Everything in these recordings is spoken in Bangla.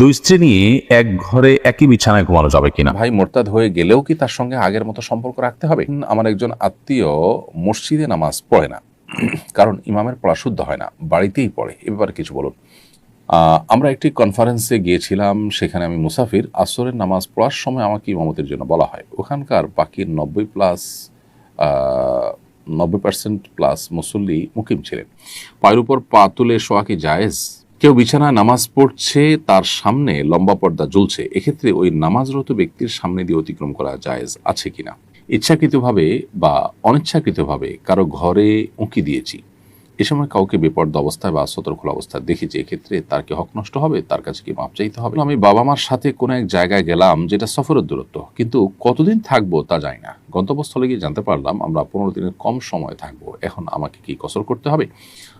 দুই স্ত্রী নিয়ে এক ঘরে একই বিছানায় ঘুমানো যাবে কিনা? ভাই, মোরতাদ হয়ে গেলেও কি তার সঙ্গে আগের মতো সম্পর্ক রাখতে হবে? আমার একজন আত্মীয় মসজিদে নামাজ পড়ে না। কারণ ইমামের পড়া শুদ্ধ হয় না, বাড়িতেই পড়ে। এ ব্যাপারে কিছু বলুন। আমরা একটি কনফারেন্সে গিয়েছিলাম, সেখানে আমি মুসাফির। আসরের নামাজ পড়ার সময় আমাকে ইমামতের জন্য বলা হয়। ওখানকার বাকি নব্বই প্লাস নব্বই পার্সেন্ট প্লাস মুসল্লি মুকিম ছিলেন। পায়ের উপর পা তুলে শোয়া কি জায়েজ? কেউ বিছানায় নামাজ পড়ছে, তার সামনে লম্বা পর্দা জ্বলছে এক্ষেত্রে ওই নামাজরত ব্যক্তির সামনে দিয়ে অতিক্রম করা জায়েজ আছে কিনা? ইচ্ছাকৃতভাবে বা অনিচ্ছাকৃতভাবে কারও ঘরে উঁকি দিয়েছি। এ সময় কাউকে বেপর্দা অবস্থায় বা সতর্ক অবস্থায় দেখেছি, এক্ষেত্রে তার কি হক নষ্ট হবে? তার কাছে কি মাপ চাইতে হবে? আমি বাবা মার সাথে কোনো এক জায়গায় গেলাম যেটা সফরের দূরত্ব, কিন্তু কতদিন থাকব তা জানি না। গন্তব্যস্থলে গিয়ে জানতে পারলাম আমরা পনেরো দিনের কম সময় থাকব। এখন আমাকে কি কসর করতে হবে?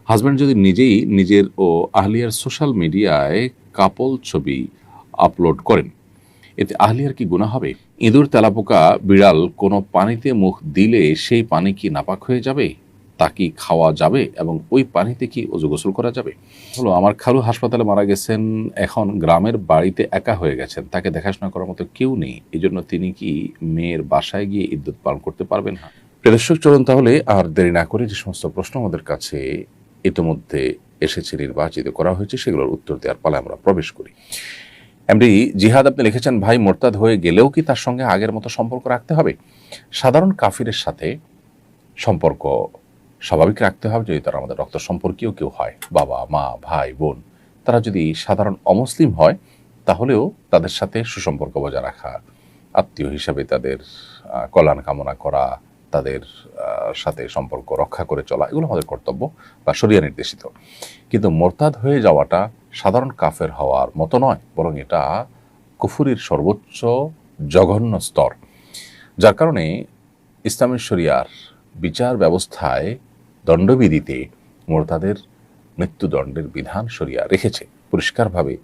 হাজব্যান্ড যদি নিজেই নিজের ও আহলিয়ার সোশ্যাল মিডিয়ায় কাপল ছবি আপলোড করেন, এতে আহলিয়ার কি গুণা হবে? ইঁদুর, তেলাপোকা, বিড়াল কোনো পানিতে মুখ দিলে সেই পানি কি নাপাক হয়ে যাবে? তা কি খাওয়া যাবে এবং ওই পানিতে কি অজু গোসল করা যাবে? হলো, আমার খালু হাসপাতালে মারা গেছেন, এখন গ্রামের বাড়িতে একা হয়ে গেছেন। তাকে দেখাশোনা করার মতো কেউ নেই। এই জন্য তিনি কি মেয়ের বাসায় গিয়ে ইদ্যুৎ পালন করতে পারবেন না? প্রেদর্শক চলুন তাহলে আর দেরি না করে যে সমস্ত প্রশ্ন আমাদের কাছে ইতিমধ্যে এসেছে, নির্বাচিত করা হয়েছে, সেগুলোর উত্তর দেওয়ার পালায় আমরা প্রবেশ করি। এমডি জিহাদ, আপনি লিখেছেন, ভাই মোরতাদ হয়ে গেলেও কি তার সঙ্গে আগের মতো সম্পর্ক রাখতে হবে? সাধারণ কাফিরের সাথে সম্পর্ক স্বাভাবিক রাখতে হবে যদি তারা আমাদের রক্ত সম্পর্কীয় কেউ হয়, বাবা, মা, ভাই, বোন, তারা যদি সাধারণ অমুসলিম হয়, তাহলেও তাদের সাথে সুসম্পর্ক বজায় রাখা, আত্মীয় হিসাবে তাদের কল্যাণ কামনা করা, তাদের সাথে সম্পর্ক রক্ষা করে চলা, এগুলো আমাদের কর্তব্য বা সরিয়া নির্দেশিত। কিন্তু মোরতাদ হয়ে যাওয়াটা সাধারণ কাফের হওয়ার মতো নয়, বরং এটা কুফুরির সর্বোচ্চ জঘন্য স্তর। যার কারণে ইসলামী শরিয়ার বিচার ব্যবস্থায় দণ্ডবিধিতে মোরতাদের মৃত্যুদণ্ডের বিধান সরিয়া রেখেছে। পরিষ্কারভাবে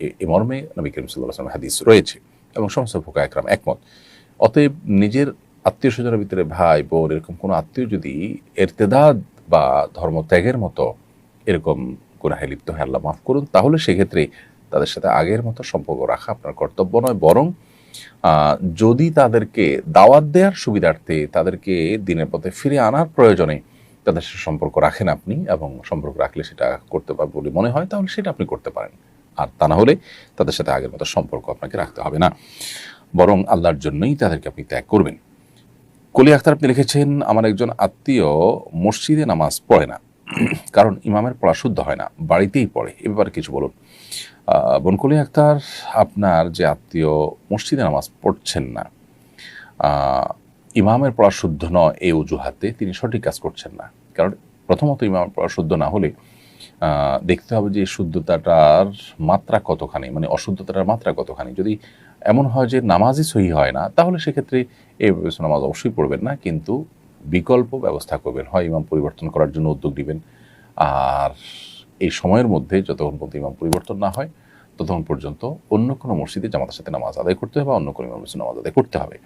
এ- মর্মে নবী করিম সাল্লাহ হাদিস রয়েছে এবং সমস্ত ফোকা একরাম একমত। অতএব নিজের আত্মীয় স্বজনের ভিতরে ভাই, বোন এরকম কোনো আত্মীয় যদি এরতেদাদ বা ধর্মত্যাগের মতো এরকম গুনাহে লিপ্ত হয়, আল্লাহ মাফ করুন, তাহলে সেক্ষেত্রে তাদের সাথে আগের মতো সম্পর্ক রাখা আপনার কর্তব্য নয়, বরং যদি তাদেরকে দাওয়াত দেওয়ার সুবিধার্থে তাদেরকে দিনের পথে ফিরে আনার প্রয়োজনে তাদের সাথে সম্পর্ক রাখেন আপনি এবং সম্পর্ক রাখলে সেটা করতে পারবে বলে মনে হয়, তাহলে সেটা আপনি করতে পারেন। আর তা না হলে তাদের সাথে আগের মতো সম্পর্ক আপনাকে রাখতে হবে না। বরং আল্লাহর জন্যই তাদেরকে আপনি ত্যাগ করবেন। কলি আখতার আপনি লিখেছেন, আমার একজন আত্মীয় মসজিদে নামাজ পড়ে না। কারণ ইমামের পড়া শুদ্ধ হয় না, বাড়িতেই পড়ে। এ ব্যাপারে কিছু বলুন। বনকলি আক্তার, আপনার যে আত্মীয় মসজিদে নামাজ পড়ছেন না ইমামের পড়া শুদ্ধ নয় এই অজুহাতে তিনি সঠিক কাজ করছেন না। কারণ প্রথমত ইমামের পড়া শুদ্ধ না হলে দেখতে হবে যে শুদ্ধতাটার মাত্রা কতখানি মানে অশুদ্ধতাটার মাত্রা কতখানি। যদি এমন হয় যে নামাজই সহি হয় না, তাহলে সেক্ষেত্রে এই নামাজ অবশ্যই পড়বেন না, কিন্তু বিকল্প ব্যবস্থা করবেন, হয় ইমাম পরিবর্তন করার জন্য উদ্যোগ নেবেন। আর এই সময়ের মধ্যে যতক্ষণ পর্যন্ত ইমাম পরিবর্তন না হয়, ততক্ষণ পর্যন্ত অন্য কোনো মসজিদে জামাতের সাথে নামাজ আদায় করতে হবে অন্য কোনো ইমামের সাথে নামাজ আদায় করতে হবে।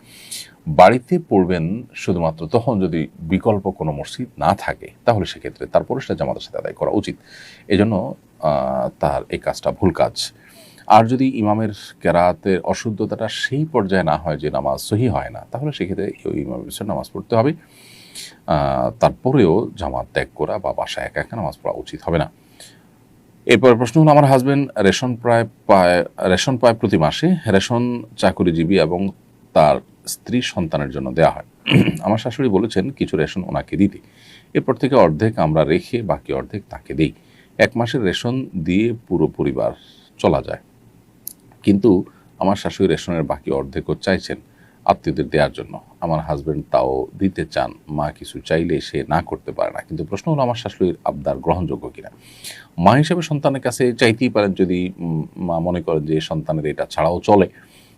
বাড়িতে পড়বেন শুধুমাত্র তখন যদি বিকল্প কোনো মসজিদ না থাকে, তাহলে সেক্ষেত্রে তারপরে সেটা জামাতের সাথে আদায় করা উচিত। এজন্য তার এই কাজটা ভুল কাজ। আর যদি ইমামের কেরাতের অশুদ্ধতাটা সেই পর্যায়ে না হয় যে নামাজ সহি হয় না, তাহলে সেক্ষেত্রে ওই ইমামের পিছনে নামাজ পড়তে হবে। তারপরেও জামাত ত্যাগ করা বা বাসায় একা একা নামাজ পড়া উচিত হবে না। এরপর প্রশ্ন হলো, আমার হাজব্যান্ড রেশন প্রায় পায়, রেশন পায় প্রতি মাসে, রেশন চাকুরিজীবী এবং তার স্ত্রী সন্তানের জন্য দেওয়া হয়। আমার শাশুড়ি বলেছেন, কিছু রেশন ওনাকে দিতে। এরপর থেকে অর্ধেক আমরা রেখে বাকি অর্ধেক তাকে দেই। এক মাসের রেশন দিয়ে পুরো পরিবার চলা যায়। কিন্তু আমার শাশুড়ি রেশনের বাকি অর্ধেকও চাইছেন আত্মীয়দের দেওয়ার জন্য। আমার হাজব্যান্ড তাও দিতে চান, মা কিছু চাইলে সে না করতে পারে না। কিন্তু প্রশ্ন হলো, আমার শাশুড়ির আবদার গ্রহণযোগ্য কিনা? মা হিসেবে সন্তানের কাছে চাইতেই পারেন যদি মা মনে করেন যে সন্তানের এটা ছাড়াও চলে।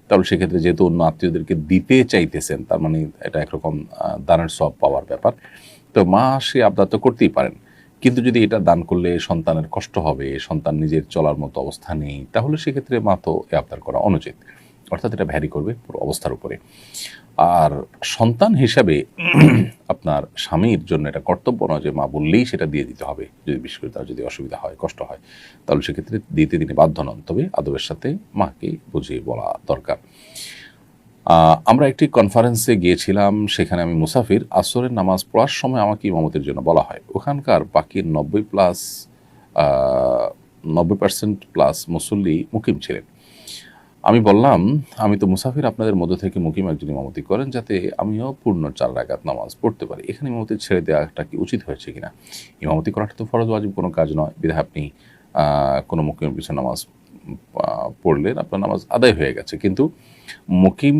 তাহলে সেক্ষেত্রে যেহেতু অন্য আত্মীয়দেরকে দিতে চাইতেছেন, তার মানে এটা একরকম দানের সব পাওয়ার ব্যাপার। তো মা সে আবদার তো করতেই পারেন। কিন্তু যদি এটা দান করলে সন্তানের কষ্ট হবে, সন্তান নিজের চলার মতো অবস্থা নেই, তাহলে সেক্ষেত্রে মা তো এ আবদার করা অনুচিত। অর্থাৎ এটা ভ্যারি করবে পুরো অবস্থার উপরে। আর সন্তান হিসাবে আপনার স্বামীর জন্য এটা কর্তব্য নয় যে মা বললেই সেটা দিয়ে দিতে হবে। যদি বিশেষ করে তার যদি অসুবিধা হয়, কষ্ট হয়, তাহলে সেক্ষেত্রে দিতে তিনি বাধ্য নন। তবে আদবের সাথে মাকে বুঝিয়ে বলা দরকার। আমরা একটি কনফারেন্সে গিয়েছিলাম, সেখানে আমি মুসাফির, আসরের নামাজ পড়ার সময় আমাকে ইমামতের জন্য বলা হয়। ওখানকার বাকি নব্বই প্লাস নব্বই পার্সেন্ট প্লাস মুসল্লি মুকিম ছিলেন। আমি বললাম, আমি তো মুসাফির, আপনাদের মধ্য থেকে মুকিম একজন ইমামতি করেন যাতে আমিও পূর্ণ চার রাকাত নামাজ পড়তে পারি। এখানে ইমামতি ছেড়ে দেওয়াটা কি উচিত হয়েছে কিনা? ইমামতি করাটা তো ফরজ, ওয়াজিব কোনো কাজ নয়। বিধায় আপনি কোনো মুকিমের পিছনে নামাজ পড়লেন, আপনার নামাজ আদায় হয়ে গেছে। কিন্তু মুকিম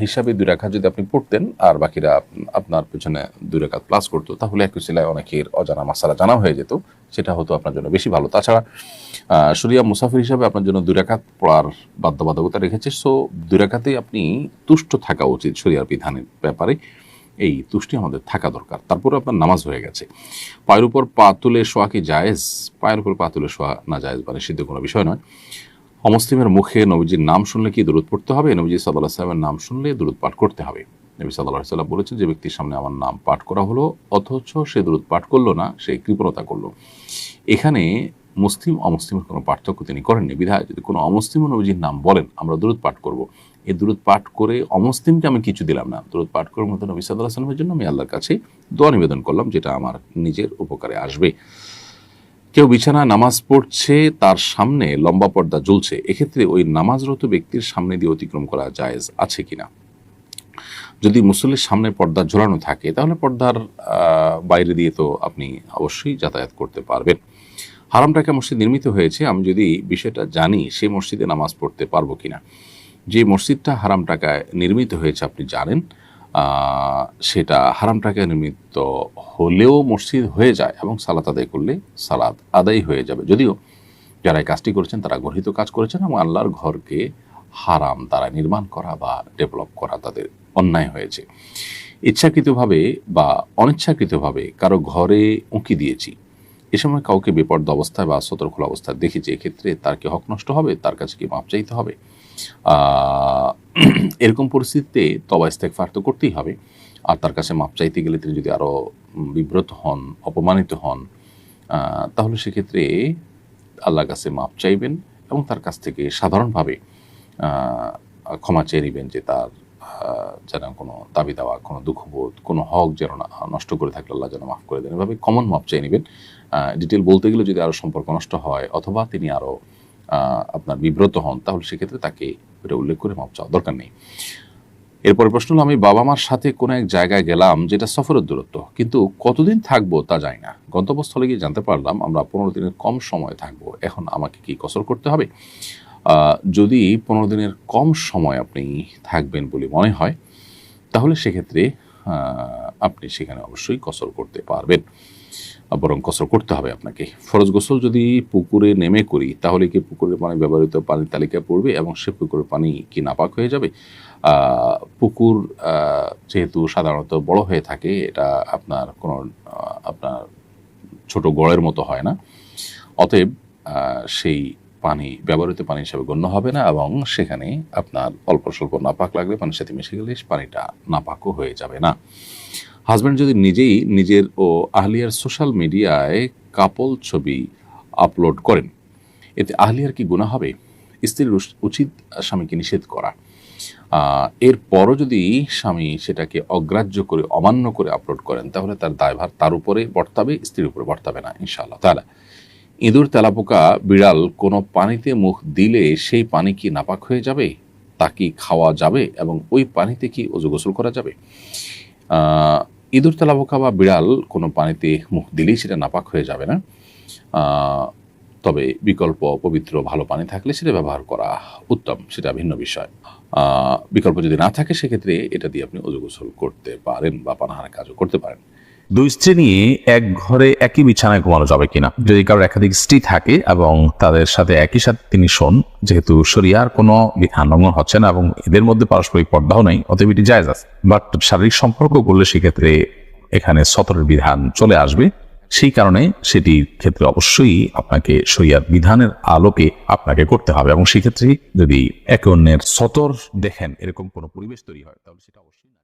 হিসাবে দুই রাখাত যদি আপনি পড়তেন আর বাকিরা আপনার পেছনে দুই রাখাত প্লাস করতো, তাহলে একই সিলায় অনেকের অজানা মাসালা জানা হয়ে যেত। সেটা হতো আপনার জন্য বেশি ভালো। তাছাড়া শরিয়া মুসাফির হিসাবে আপনার জন্য দুই রাকাত পড়ার বাধ্যবাধকতা রেখেছে। সো দুই রাকাতেই আপনি তুষ্ট থাকা উচিত শরিয়ার বিধানের ব্যাপারে। এই তুষ্টি আমাদের থাকা দরকার। তারপরে আপনার নামাজ হয়ে গেছে। পায়ের উপর পা তুলে শোয়া কি জায়েজ? পায়ের উপর পা তুলে শোয়া না জায়েজ মানে সিদ্ধ কোনো বিষয় নয়। অমুসলিমের মুখে নবীজির নাম শুনলে কি দূরত পড়তে হবে? নবীজি সাল্লাহ সাল্লামের নাম শুনলে দূরত পাঠ করতে হবে। নবী সাল্লাহ সাল্লাম বলেছেন, যে ব্যক্তির সামনে আমার নাম পাঠ করা হলো, অথচ সে দূরত পাঠ করল না, সে কৃপণতা করল। এখানে মুসলিম অমুসলিমের কোনো পার্থক্য তিনি করেননি। বিধায় যদি কোনো অমুসলিম নবীজির নাম বলেন, আমরা দূরত পাঠ করব। এই দূরত পাঠ করে অমুসলিমকে আমি কিছু দিলাম না। দূরত পাঠ করার মতো নবী সাল্লাহ সাল্লামের জন্য আমি আল্লাহর কাছে দোয়া নিবেদন করলাম, যেটা আমার নিজের উপকারে আসবে। কেউ বিছানায় নামাজ পড়ছে, তার সামনে লম্বা পর্দা ঝুলছে এক্ষেত্রে ওই নামাজরত ব্যক্তির সামনে দিয়ে অতিক্রম করা জায়েজ আছে কিনা? যদি মুসল্লির সামনে পর্দা ঝোলানো থাকে, তাহলে পর্দার বাইরে দিয়ে তো আপনি অবশ্যই যাতায়াত করতে পারবেন। হারাম টাকা মসজিদ নির্মিত হয়েছে, আমি যদি বিষয়টা জানি সেই মসজিদে নামাজ পড়তে পারব কিনা? যে মসজিদটা হারাম টাকায় নির্মিত হয়েছে, আপনি জানেন সেটা হারাম টাকায় নির্মিত হলেও মসজিদ হয়ে যায় এবং সালাত আদায় করলে সালাত আদায় হয়ে যাবে। যদিও যারা এই কাজটি করেছেন, তারা গর্হিত কাজ করেছেন এবং আল্লাহর ঘরকে হারাম তারা নির্মাণ করা বা ডেভেলপ করা তাদের অন্যায় হয়েছে। ইচ্ছাকৃতভাবে বা অনিচ্ছাকৃতভাবে কারও ঘরে উঁকি দিয়েছি। এ সময় কাউকে বেপর্দ অবস্থায় বা সতর্ক অবস্থায় দেখেছি, এক্ষেত্রে তার কি হক নষ্ট হবে? তার কাছে কি মাপ চাইতে হবে? এরকম পরিস্থিতিতে তবা ইস্তেকফার তো করতেই হবে। আর তার কাছে মাপ চাইতে গেলে তিনি যদি আরও বিব্রত হন, অপমানিত হন তাহলে সেক্ষেত্রে আল্লাহর কাছে মাপ চাইবেন এবং তার কাছ থেকে সাধারণভাবে ক্ষমা চেয়ে নেবেন যে তার যেন কোনো দাবি দেওয়া, কোনো দুঃখবোধ, কোনো হক যেন নষ্ট করে থাকলে আল্লাহ যেন মাফ করে দেন। এভাবে কমন মাপ চেয়ে নেবেন। ডিটেল বলতে গেলে যদি আরও সম্পর্ক নষ্ট হয় অথবা তিনি আরও আপনার বিব্রত হন, তাহলে সেক্ষেত্রে তাকে এটা উল্লেখ করে মাপ চাওয়া দরকার নেই। এরপর প্রশ্ন হলো, আমি বাবা মার সাথে কোনো এক জায়গায় গেলাম যেটা সফরের দূরত্ব, কিন্তু কতদিন থাকব তা জানি না। গন্তব্যস্থলে গিয়ে জানতে পারলাম, আমরা পনেরো দিনের কম সময় থাকব, এখন আমাকে কি কসর করতে হবে? যদি পনেরো দিনের কম সময় আপনি থাকবেন বলে মনে হয়, তাহলে সেক্ষেত্রে আপনি সেখানে অবশ্যই কসর করতে পারবেন। বরং কসর করতে হবে আপনাকে। ফরজ গোসল যদি পুকুরে নেমে করি, তাহলে কি পুকুরের পানি ব্যবহৃত পানির তালিকায় পড়বে এবং সে পুকুরের পানি কি নাপাক হয়ে যাবে? পুকুর যেহেতু সাধারণত বড় হয়ে থাকে, এটা আপনার কোনো আপনার ছোট গড়ের মতো হয় না। অতএব সেই পানি, ব্যবহৃত পানি হিসাবে গণ্য হবে না এবং সেখানে আপনার অল্প স্বল্প নাপাক লাগলে পানির সাথে মিশে গেলে পানিটা নাপাকও হয়ে যাবে না। হাজব্যান্ড যদি নিজেই নিজের ও আহলিয়ার সোশ্যাল মিডিয়ায় কাপল ছবি আপলোড করেন, এতে আহলিয়ার কি গুণা হবে? স্ত্রীর উচিত স্বামীকে নিষেধ করা। এরপরও যদি স্বামী সেটাকে অগ্রাহ্য করে, অমান্য করে আপলোড করেন, তাহলে তার দায়ভার তার উপরে বর্তাবে, স্ত্রীর উপরে বর্তাবে না, ইনশাআল্লাহ। তাহলে ইঁদুর, তেলাপোকা, বিড়াল কোনো পানিতে মুখ দিলে সেই পানি কি নাপাক হয়ে যাবে? তা কি খাওয়া যাবে? এবং ওই পানিতে কি অজু গোসল করা যাবে? ইঁদুর তেলাপোকা বা বিড়াল কোনো পানিতে মুখ দিলেই সেটা নাপাক হয়ে যাবে না। তবে বিকল্প পবিত্র ভালো পানি থাকলে সেটা ব্যবহার করা উত্তম, সেটা ভিন্ন বিষয়। বিকল্প যদি না থাকে, সেক্ষেত্রে এটা দিয়ে আপনি অজু গোসল করতে পারেন বা পানাহার কাজও করতে পারেন। দুই স্ত্রী নিয়ে এক ঘরে একই বিছানায় ঘুমানো যাবে কিনা? যদি কারোর একাধিক স্ত্রী থাকে এবং তাদের সাথে একই সাথে তিনি শোন, যেহেতু শরিয়ার কোনো বিধান লঙ্ঘন হচ্ছে না এবং এদের মধ্যে পারস্পরিক পর্দাও নেই, অতএব এটি জায়জ আছে। বাট শারীরিক সম্পর্ক করলে সেক্ষেত্রে এখানে সতরের বিধান চলে আসবে। সেই কারণে সেটির ক্ষেত্রে অবশ্যই আপনাকে শরিয়ার বিধানের আলোকে আপনাকে করতে হবে এবং সেক্ষেত্রে যদি একে অন্যের সতর দেখেন, এরকম কোনো পরিবেশ তৈরি হয়, তাহলে সেটা অবশ্যই